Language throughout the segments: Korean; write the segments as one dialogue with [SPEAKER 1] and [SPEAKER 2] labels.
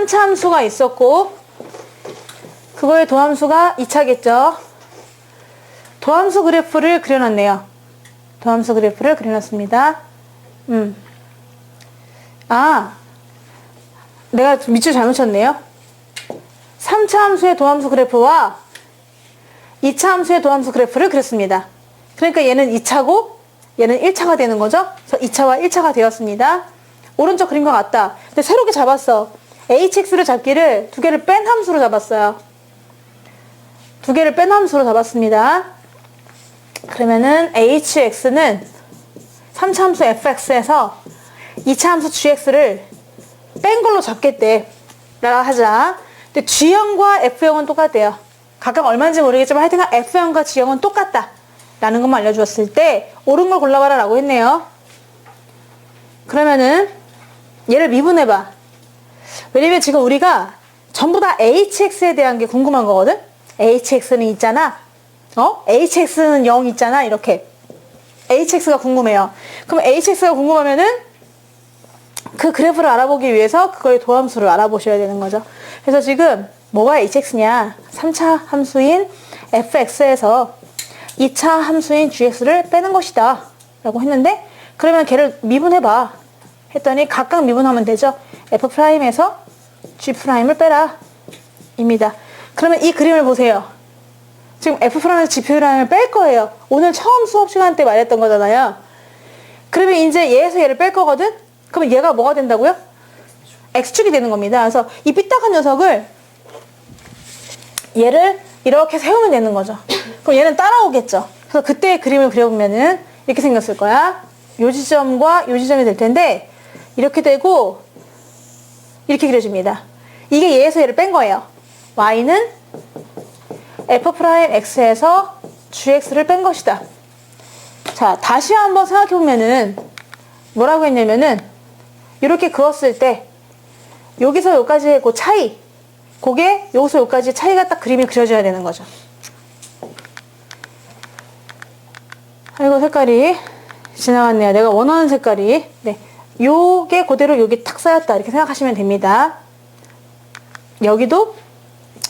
[SPEAKER 1] 3차 함수가 있었고 그거의 도함수가 2차겠죠. 도함수 그래프를 그려놨네요. 도함수 그래프를 그려놨습니다. 음. 아, 내가 밑줄 잘못 쳤네요. 3차 함수의 도함수 그래프와 2차 함수의 도함수 그래프를 그렸습니다. 그러니까 얘는 2차고 얘는 1차가 되는 거죠. 그래서 2차와 1차가 되었습니다. 오른쪽 그림과 같다. 근데 새롭게 잡았어. Hx를 잡기를 두 개를 뺀 함수로 잡았어요. 두 개를 뺀 함수로 잡았습니다. 그러면은 hx는 3차 함수 fx에서 2차 함수 gx를 뺀 걸로 잡겠대. 라고 하자. 근데 g형과 f형은 똑같대요. 각각 얼마인지 모르겠지만 하여튼 f형과 g형은 똑같다. 라는 것만 알려주었을 때 옳은 걸 골라봐라 라고 했네요. 그러면은 얘를 미분해봐. 왜냐면 지금 우리가 전부 다 hx에 대한 게 궁금한 거거든? hx는 있잖아. 어? hx는 0 있잖아. 이렇게. hx가 궁금해요. 그럼 hx가 궁금하면은 그 그래프를 알아보기 위해서 그거의 도함수를 알아보셔야 되는 거죠. 그래서 지금 뭐가 hx냐? 3차 함수인 fx에서 2차 함수인 gx를 빼는 것이다. 라고 했는데 그러면 걔를 미분해봐. 했더니 각각 미분하면 되죠. F'에서 g'을 빼라. 입니다. 그러면 이 그림을 보세요. 지금 f'에서 g'를 뺄 거예요. 오늘 처음 수업 시간 때 말했던 거잖아요. 그러면 이제 얘에서 얘를 뺄 거거든? 그러면 얘가 뭐가 된다고요? x축이 되는 겁니다. 그래서 이 삐딱한 녀석을 얘를 이렇게 세우면 되는 거죠. 그럼 얘는 따라오겠죠. 그래서 그때 그림을 그려보면은 이렇게 생겼을 거야. 요 지점과 요 지점이 될 텐데 이렇게 되고 이렇게 그려집니다. 이게 얘에서 얘를 뺀 거예요. y는 f'x에서 gx를 뺀 것이다. 자, 다시 한번 생각해 보면은 뭐라고 했냐면은 이렇게 그었을 때 여기서 여기까지의 그 차이 그게 여기서 여기까지 차이가 딱 그림이 그려져야 되는 거죠. 아이고 색깔이 지나갔네요. 내가 원하는 색깔이 네, 요게 그대로 여기 탁 쌓였다 이렇게 생각하시면 됩니다. 여기도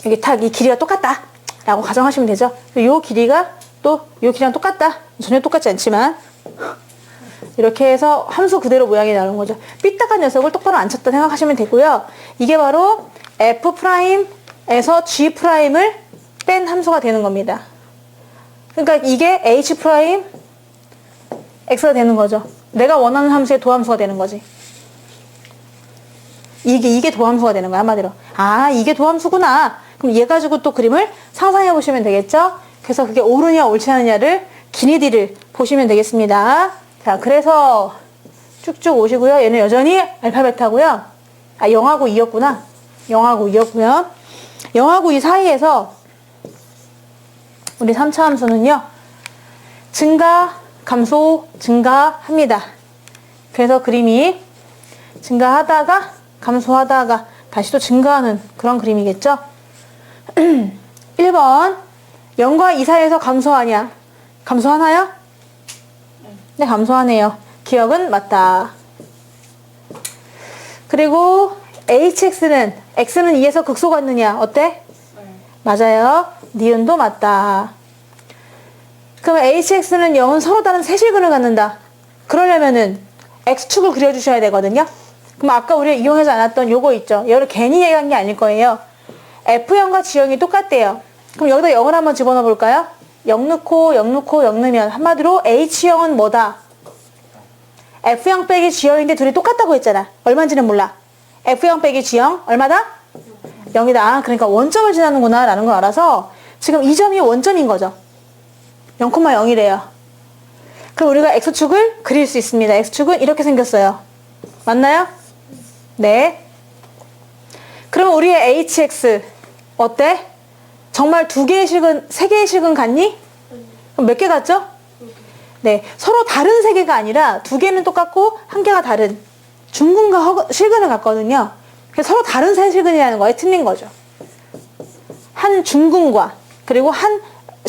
[SPEAKER 1] 여기 탁 이 길이가 똑같다 라고 가정하시면 되죠. 요 길이가 또 요 길이랑 똑같다 전혀 똑같지 않지만 이렇게 해서 함수 그대로 모양이 나오는 거죠. 삐딱한 녀석을 똑바로 앉혔다 생각하시면 되고요. 이게 바로 f'에서 g'을 뺀 함수가 되는 겁니다. 그러니까 이게 h' x가 되는 거죠. 내가 원하는 함수의 도함수가 되는 거지. 이게 이게 도함수가 되는 거야 한마디로. 아 이게 도함수구나. 그럼 얘 가지고 또 그림을 상상해 보시면 되겠죠. 그래서 그게 옳으냐 옳지 않느냐를 기니디를 보시면 되겠습니다. 자 그래서 쭉쭉 오시고요. 얘는 여전히 알파벳하고요. 아 0하고 2였구나. 0하고 2였고요. 0하고 2 사이에서 우리 3차 함수는요. 증가, 감소, 증가합니다. 그래서 그림이 증가하다가 감소하다가 다시 또 증가하는 그런 그림이겠죠. 1번 0과 2 사이에서 감소하냐? 감소하나요? 네, 감소하네요. 기억은 맞다. 그리고 hx는 x는 2에서 극소갔느냐? 어때? 맞아요. 니은도 맞다. 그러면 hx는 0은 서로 다른 세 실근을 갖는다. 그러려면은 x축을 그려주셔야 되거든요. 그럼 아까 우리가 이용하지 않았던 요거 있죠. 얘를 괜히 얘기한 게 아닐 거예요. f형과 g형이 똑같대요. 그럼 여기다 0을 한번 집어넣어 볼까요? 0 넣고 0 넣고 0 넣으면 한마디로 h형은 뭐다? f형 빼기 g형인데 둘이 똑같다고 했잖아. 얼마인지는 몰라. f형 빼기 g형 얼마다? 0이다. 아, 그러니까 원점을 지나는구나 라는 걸 알아서 지금 이 점이 원점인 거죠. 0,0이래요. 그럼 우리가 x축을 그릴 수 있습니다. x축은 이렇게 생겼어요. 맞나요? 네. 그러면 우리의 hx 어때? 정말 두 개의 식은 세 개의 식은 같니? 그럼 몇 개 같죠? 네. 서로 다른 세 개가 아니라 두 개는 똑같고 한 개가 다른 중근과 허, 실근을 갖거든요. 그래서 서로 다른 세 실근이라는 거에 틀린 거죠. 한 중근과 그리고 한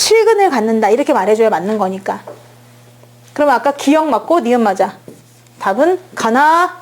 [SPEAKER 1] 실근을 갖는다 이렇게 말해줘야 맞는 거니까. 그럼 아까 기억 맞고 니은 맞아. 답은 가나